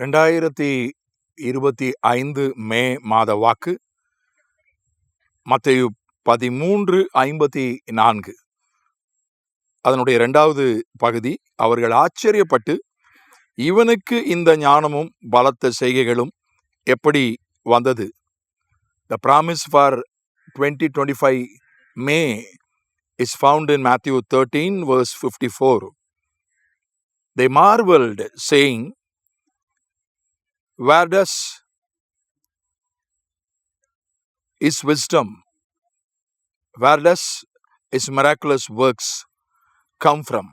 ரெண்டாயிரத்தி இருபத்தி ஐந்து மே மாத வாக்கு மத்தையு பதிமூன்று ஐம்பத்தி நான்கு. அதனுடைய இரண்டாவது பகுதி அவர்கள் ஆச்சரியப்பட்டு இவனுக்கு இந்த ஞானமும் பலத்த செய்கைகளும் எப்படி வந்தது? The promise for twenty twenty five May is found in Matthew thirteen verse fifty four the marvelled saying where does his wisdom where does his miraculous works come from?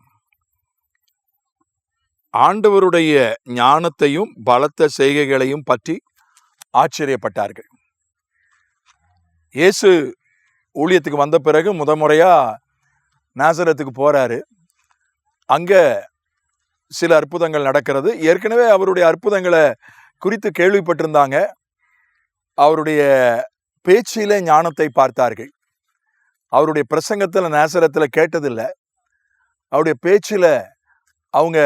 ஆண்டவருடைய ஞானத்தையும் பலத்த செய்கைகளையும் பற்றி ஆச்சரியப்பட்டார்கள். இயேசு ஊழியத்துக்கு வந்த பிறகு முத முறையாக நாசரத்துக்கு போகிறாரு அங்கே சில அற்புதங்கள் நடக்கிறது. ஏற்கனவே அவருடைய அற்புதங்களை குறித்து கேள்விப்பட்டிருந்தாங்க. அவருடைய பேச்சில ஞானத்தை பார்த்தார்கள். அவருடைய பிரசங்கத்தில் நேசரத்தில் கேட்டதில்லை. அவருடைய பேச்சில் அவங்க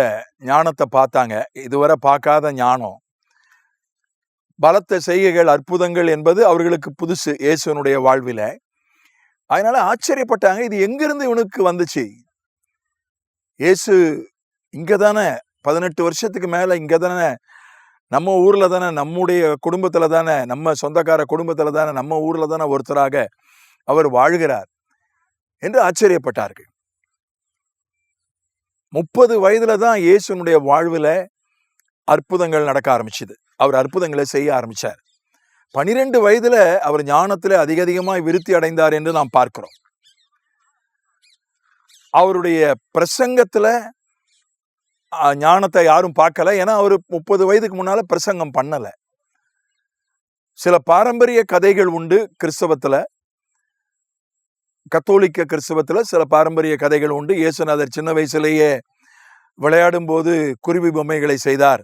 ஞானத்தை பார்த்தாங்க. இதுவரை பார்க்காத ஞானம். பலத்த செய்கைகள் அற்புதங்கள் என்பது அவர்களுக்கு புதுசு இயேசுனுடைய வாழ்வில். அதனால் ஆச்சரியப்பட்டாங்க இது எங்கிருந்து இவனுக்கு வந்துச்சு? இயேசு இங்கே தானே பதினெட்டு வருஷத்துக்கு மேலே இங்கே தானே நம்ம ஊரில் தானே நம்முடைய குடும்பத்தில் தானே நம்ம சொந்தக்கார குடும்பத்தில் தானே நம்ம ஊரில் தானே ஒருத்தராக அவர் வாழ்கிறார் என்று ஆச்சரியப்பட்டார்கள். முப்பது வயதில் தான் இயேசுனுடைய வாழ்வில் அற்புதங்கள் நடக்க ஆரம்பிச்சுது. அவர் அற்புதங்களை செய்ய ஆரம்பிச்சார். பனிரெண்டு வயதில் அவர் ஞானத்தில் அதிக அதிகமாக விருத்தி அடைந்தார் என்று நாம் பார்க்கிறோம். அவருடைய பிரசங்கத்தில் ஞானத்தை யாரும் பார்க்கல. ஏன்னா அவர் முப்பது வயதுக்கு முன்னால பிரசங்கம் பண்ணலை. சில பாரம்பரிய கதைகள் உண்டு கிறிஸ்தவத்தில். கத்தோலிக்க கிறிஸ்தவத்தில் சில பாரம்பரிய கதைகள் உண்டு. இயேசுநாதர் சின்ன வயசுலேயே விளையாடும் போது குருவி பொம்மைகளை செய்தார்.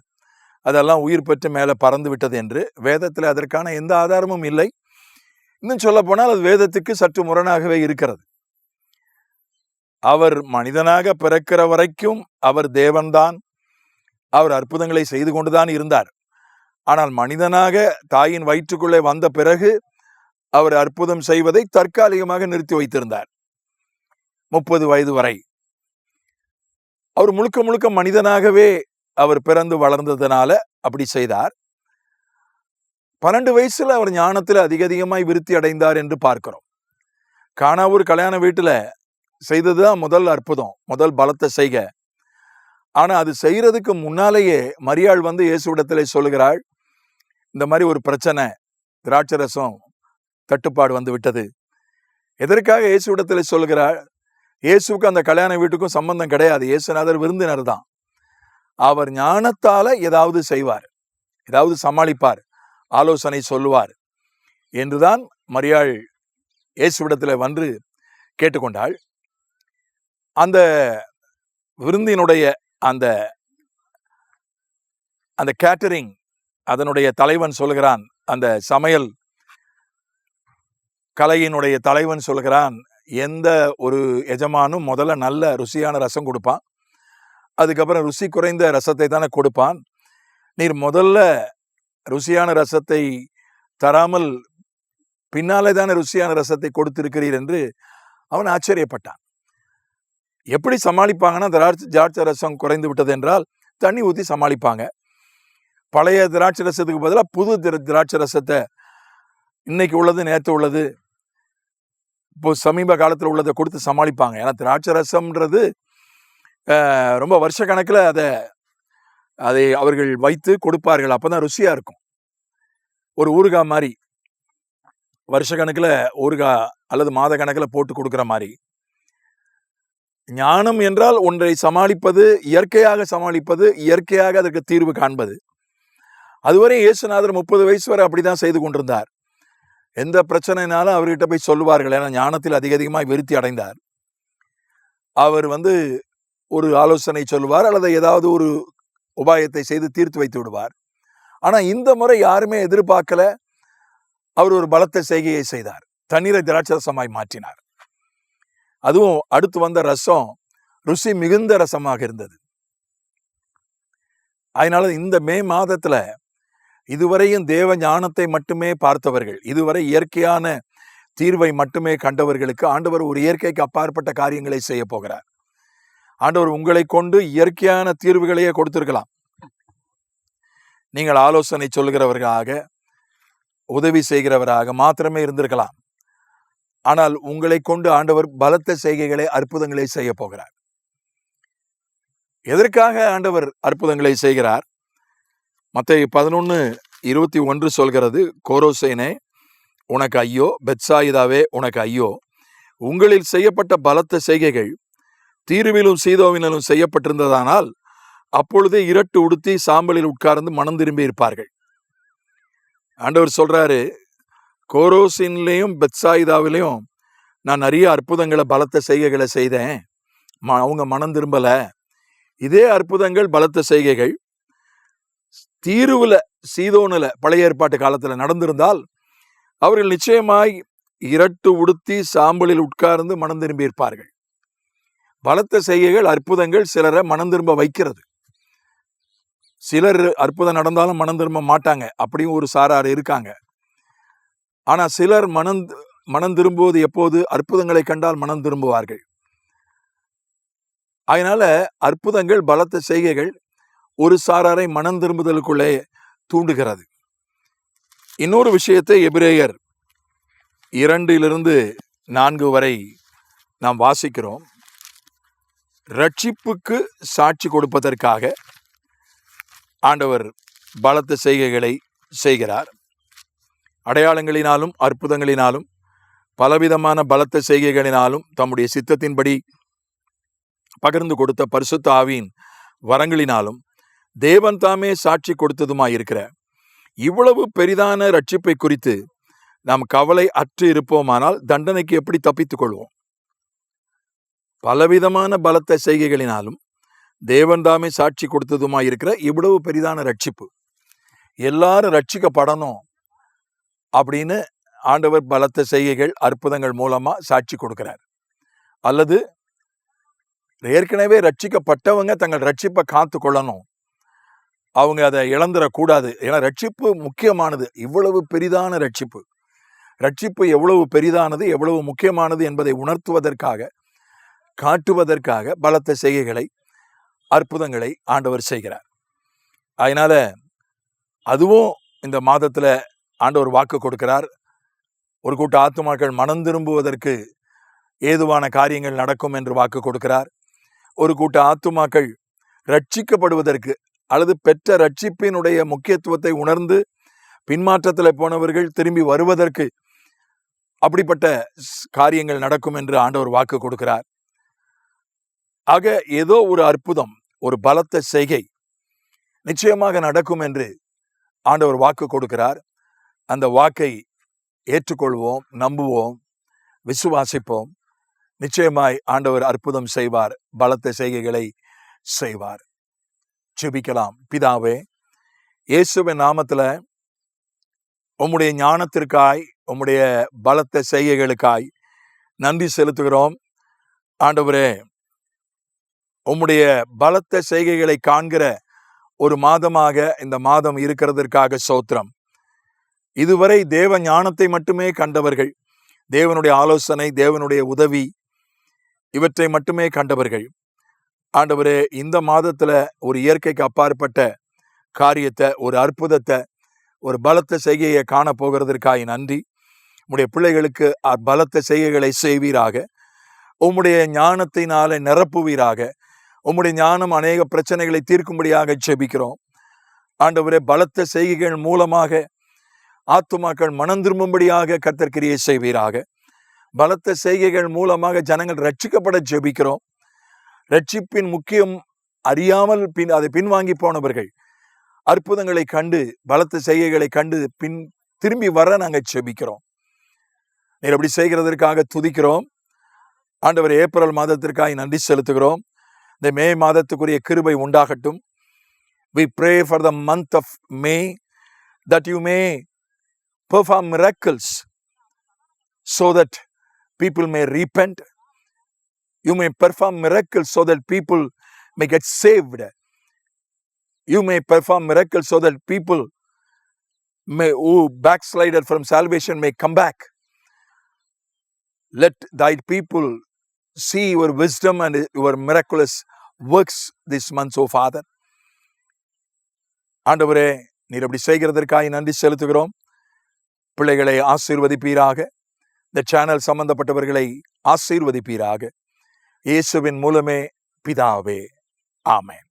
அதெல்லாம் உயிர் பெற்று மேலே பறந்து விட்டது என்று. வேதத்தில் அதற்கான எந்த ஆதாரமும் இல்லை. இன்னும் சொல்ல போனால் அது வேதத்துக்கு சற்று முரணாகவே இருக்கிறது. அவர் மனிதனாக பிறக்கிற வரைக்கும் அவர் தேவன்தான். அவர் அற்புதங்களை செய்து கொண்டுதான் இருந்தார். ஆனால் மனிதனாக தாயின் வயிற்றுக்குள்ளே வந்த பிறகு அவர் அற்புதம் செய்வதை தற்காலிகமாக நிறுத்தி வைத்திருந்தார். முப்பது வயது வரை. அவர் முழுக்க முழுக்க மனிதனாகவே அவர் பிறந்து வளர்ந்ததுனால அப்படி செய்தார். பன்னெண்டு வயசுல அவர் ஞானத்தில் அதிக அதிகமாய் விருத்தி அடைந்தார் என்று பார்க்கிறோம். காணாவூர் கல்யாண வீட்டுல செய்தது தான் முதல் அற்புதம் முதல் பலத்தை செய்க. ஆனால் அது செய்கிறதுக்கு முன்னாலேயே மரியாள் வந்து இயேசுவிடத்தில் சொல்லுகிறாள் இந்த மாதிரி ஒரு பிரச்சனை திராட்சரசம் தட்டுப்பாடு வந்து விட்டது. எதற்காக இயேசுவிடத்தில் சொல்லுகிறாள்? இயேசுக்கும் அந்த கல்யாண வீட்டுக்கும் சம்பந்தம் கிடையாது இயேசுநாதர் விருந்தினர் தான். அவர் ஞானத்தால ஏதாவது செய்வார் ஏதாவது சமாளிப்பார் ஆலோசனை சொல்லுவார் என்றுதான் மரியாள் இயேசுவிடத்தில் வந்து கேட்டுக்கொண்டாள். அந்த விருந்தினுடைய அந்த அந்த கேட்டரிங் அதனுடைய தலைவன் சொல்லுகிறான் அந்த சமையல் கலையினுடைய தலைவன் சொல்லுகிறான் எந்த ஒரு எஜமானும் முதல்ல நல்ல ருசியான ரசம் கொடுப்பான். அதுக்கப்புறம் ருசி குறைந்த ரசத்தை தானே கொடுப்பான். நீர் முதல்ல ருசியான ரசத்தை தராமல் பின்னாலே தானே ருசியான ரசத்தை கொடுத்திருக்கிறீர் என்று அவன் ஆச்சரியப்பட்டான். எப்படி சமாளிப்பாங்கன்னா திராட்சை திராட்சை ரசம் குறைந்து விட்டது என்றால் தண்ணி ஊற்றி சமாளிப்பாங்க. பழைய திராட்சை ரசத்துக்கு பதிலாக புது திர- திராட்சை ரசத்தை இன்னைக்கு உள்ளது நேற்று உள்ளது இப்போ சமீப காலத்தில் உள்ளதை கொடுத்து சமாளிப்பாங்க. ஏன்னா திராட்சை ரசம்ன்றது ரொம்ப வருஷ கணக்கில் அதை அதை அவர்கள் வைத்து கொடுப்பார்கள். அப்போ தான் ருசியாக இருக்கும். ஒரு ஊறுகாய் மாதிரி வருஷ கணக்கில் ஊறுகாய் அல்லது மாத கணக்கில் போட்டு கொடுக்குற மாதிரி. ஞானம் என்றால் ஒன்றை சமாளிப்பது இயற்கையாக சமாளிப்பது இயற்கையாக அதற்கு தீர்வு காண்பது. அதுவரை இயேசுநாதர் முப்பது வயசு வரை அப்படிதான் செய்து கொண்டிருந்தார். எந்த பிரச்சனைனாலும் அவர்கிட்ட போய் சொல்லுவார்கள். ஏன்னா ஞானத்தில் அதிக அதிகமாக விருத்தி அடைந்தார். அவர் வந்து ஒரு ஆலோசனை சொல்லுவார் அல்லது ஏதாவது ஒரு உபாயத்தை செய்து தீர்த்து வைத்து விடுவார். ஆனால் இந்த முறை யாருமே எதிர்பார்க்கல. அவர் ஒரு பலத்த செய்கையை செய்தார். தண்ணீரை திராட்சரசமாய் மாற்றினார். அதுவும் அடுத்து வந்த ரசம் ருசி மிகுந்த ரசமாக இருந்தது. அதனால இந்த மே மாதத்துல இதுவரையும் தேவ ஞானத்தை மட்டுமே பார்த்தவர்கள் இதுவரை இயற்கையான தீர்வை மட்டுமே கண்டவர்களுக்கு ஆண்டவர் ஒரு இயற்கைக்கு அப்பாற்பட்ட காரியங்களை செய்ய போகிறார். ஆண்டவர் உங்களை கொண்டு இயற்கையான தீர்வுகளையே கொடுத்திருக்கலாம். நீங்கள் ஆலோசனை சொல்கிறவர்களாக உதவி செய்கிறவராக மாத்திரமே இருந்திருக்கலாம். ஆனால் உங்களை கொண்டு ஆண்டவர் பலத்த செய்கைகளை அற்புதங்களை செய்ய போகிறார். எதற்காக ஆண்டவர் அற்புதங்களை செய்கிறார்? மற்ற பதினொன்று இருபத்தி ஒன்று சொல்கிறது கோரோசேனே உனக்கு ஐயோ பெட்சாயுதாவே உனக்கு ஐயோ. உங்களில் செய்யப்பட்ட பலத்த செய்கைகள் தீருவிலும் சீதோவினலும் செய்யப்பட்டிருந்ததானால் அப்பொழுதே இரட்டு உடுத்தி சாம்பலில் உட்கார்ந்து மனம் திரும்பி இருப்பார்கள். ஆண்டவர் சொல்றாரு கோரோசின்லேயும் பெத்சாயிதாவிலையும் நான் நிறைய அற்புதங்களை பலத்த செய்கைகளை செய்தேன். ம- அவங்க மனம் திரும்பலை. இதே அற்புதங்கள் பலத்த செய்கைகள் தீருவில் சீதோனில் பழைய ஏற்பாட்டு காலத்தில் நடந்திருந்தால் அவர்கள் நிச்சயமாய் இரட்டு உடுத்தி சாம்பலில் உட்கார்ந்து மனம் திரும்பி இருப்பார்கள். பலத்த செய்கைகள் அற்புதங்கள் சிலரை மனம் திரும்ப வைக்கிறது. சிலர் அற்புதம் நடந்தாலும் மனம் திரும்ப மாட்டாங்க. அப்படியும் ஒரு சாரார் இருக்காங்க. ஆனால் சிலர் மனம் மனம் திரும்புவது எப்போது? அற்புதங்களை கண்டால் மனம் திரும்புவார்கள். அதனால் அற்புதங்கள் பலத்த செய்கைகள் ஒரு சாராரை மனம் திரும்புதலுக்குள்ளே தூண்டுகிறது. இன்னொரு விஷயத்தை எபிரேயர் இரண்டிலிருந்து நான்கு வரை நாம் வாசிக்கிறோம். ரட்சிப்புக்கு சாட்சி கொடுப்பதற்காக ஆண்டவர் பலத்த செய்கைகளை செய்கிறார். அடையாளங்களினாலும் அற்புதங்களினாலும் பலவிதமான பலத்த செய்கைகளினாலும் தம்முடைய சித்தத்தின்படி பகிர்ந்து கொடுத்த பரிசுத்த ஆவியின் வரங்களினாலும் தேவன் தாமே சாட்சி கொடுத்ததுமாயிருக்கிற இவ்வளவு பெரிதான ரட்சிப்பை குறித்து நாம் கவலை அற்று இருப்போமானால் தண்டனைக்கு எப்படி தப்பித்துக் கொள்வோம்? பலவிதமான பலத்த செய்கைகளினாலும் தேவன் தாமே சாட்சி கொடுத்ததுமாயிருக்கிற இவ்வளவு பெரிதான ரட்சிப்பு எல்லாரும் ரட்சிக்கப்படணும் அப்படின்னு ஆண்டவர் பலத்த செய்கைகள் அற்புதங்கள் மூலமாக சாட்சி கொடுக்கிறார். அல்லது ஏற்கனவே ரட்சிக்கப்பட்டவங்க தங்கள் ரட்சிப்பை காத்து கொள்ளணும். அவங்க அதை இழந்துடக்கூடாது ஏன்னா ரட்சிப்பு முக்கியமானது. இவ்வளவு பெரிதான ரட்சிப்பு. ரட்சிப்பு எவ்வளவு பெரிதானது எவ்வளவு முக்கியமானது என்பதை உணர்த்துவதற்காக காட்டுவதற்காக பலத்த செய்கைகளை அற்புதங்களை ஆண்டவர் செய்கிறார். அதனால் அதுவும் இந்த மாதத்தில் ஆண்டவர் வாக்கு கொடுக்கிறார். ஒரு கூட்ட ஆத்துமாக்கள் மனம் திரும்புவதற்கு ஏதுவான காரியங்கள் நடக்கும் என்று வாக்கு கொடுக்கிறார். ஒரு கூட்ட ஆத்துமாக்கள் ரட்சிக்கப்படுவதற்கு அல்லது பெற்ற ரட்சிப்பினுடைய முக்கியத்துவத்தை உணர்ந்து பின்மாற்றத்தில் போனவர்கள் திரும்பி வருவதற்கு அப்படிப்பட்ட காரியங்கள் நடக்கும் என்று ஆண்டவர் வாக்கு கொடுக்கிறார். ஆக ஏதோ ஒரு அற்புதம் ஒரு பலத்த செய்கை நிச்சயமாக நடக்கும் என்று ஆண்டவர் வாக்கு கொடுக்கிறார். அந்த வாக்கை ஏற்றுக்கொள்வோம் நம்புவோம் விசுவாசிப்போம். நிச்சயமாய் ஆண்டவர் அற்புதம் செய்வார் பலத்த செய்கைகளை செய்வார். செபிக்கலாம் பிதாவே இயேசுவின் நாமத்துல உம்முடைய ஞானத்திற்காய் உம்முடைய பலத்த செய்கைகளுக்காய் நன்றி செலுத்துகிறோம். ஆண்டவரே உம்முடைய பலத்த செய்கைகளை காண்கிற ஒரு மாதமாக இந்த மாதம் இருக்கிறதற்காக சோத்திரம். இதுவரை தேவ ஞானத்தை மட்டுமே கண்டவர்கள். தேவனுடைய ஆலோசனை தேவனுடைய உதவி இவற்றை மட்டுமே கண்டவர்கள். ஆண்டவரே இந்த மாதத்தில் ஒரு இயற்கைக்கு அப்பாற்பட்ட காரியத்தை ஒரு அற்புதத்தை ஒரு பலத்த செய்கையை காண நன்றி. உம்முடைய பிள்ளைகளுக்கு அ- பலத்த செய்கைகளை செய்வீராக. உம்முடைய ஞானத்தினாலே நிரப்புவீராக. உம்முடைய ஞானம் அநேக பிரச்சனைகளை தீர்க்கும்படியாக ஜெபிக்கிறோம் ஆண்டவரே பலத்த செய்கைகள் மூலமாக ஆத்துமாக்கள் மனம் திரும்பும்படியாக கர்த்தர் கிரியை செய்வீராக. பலத்த செய்கைகள் மூலமாக ஜனங்கள் ரட்சிக்கப்பட ஜெபிக்கிறோம். ரட்சிப்பின் முக்கியம் அறியாமல் பின் அதை பின்வாங்கி போனவர்கள் அற்புதங்களை கண்டு பலத்த செய்கைகளை கண்டு பின் திரும்பி வர நாங்கள் ஜெபிக்கிறோம். நீர் அப்படி செய்கிறதற்காக துதிக்கிறோம். ஆண்டவர் ஏப்ரல் மாதத்திற்காக நன்றி செலுத்துகிறோம். இந்த மே மாதத்துக்குரிய கிருபை உண்டாகட்டும். We pray for the month of May that you may perform miracles so that people may repent you may perform miracles so that people may get saved you may perform miracles so that people may who backslided from salvation may come back let thy people see your wisdom and your miraculous works this month oh father ஆண்டவரே நீர் அப்படி செய்கிறதற்காக நன்றி செலுத்துகிறோம் பிள்ளைகளை ஆசீர்வதிப்பீராக. இந்த channel சம்பந்தப்பட்டவர்களை ஆசீர்வதிப்பீராக. இயேசுவின் மூலமே பிதாவே. ஆமேன்.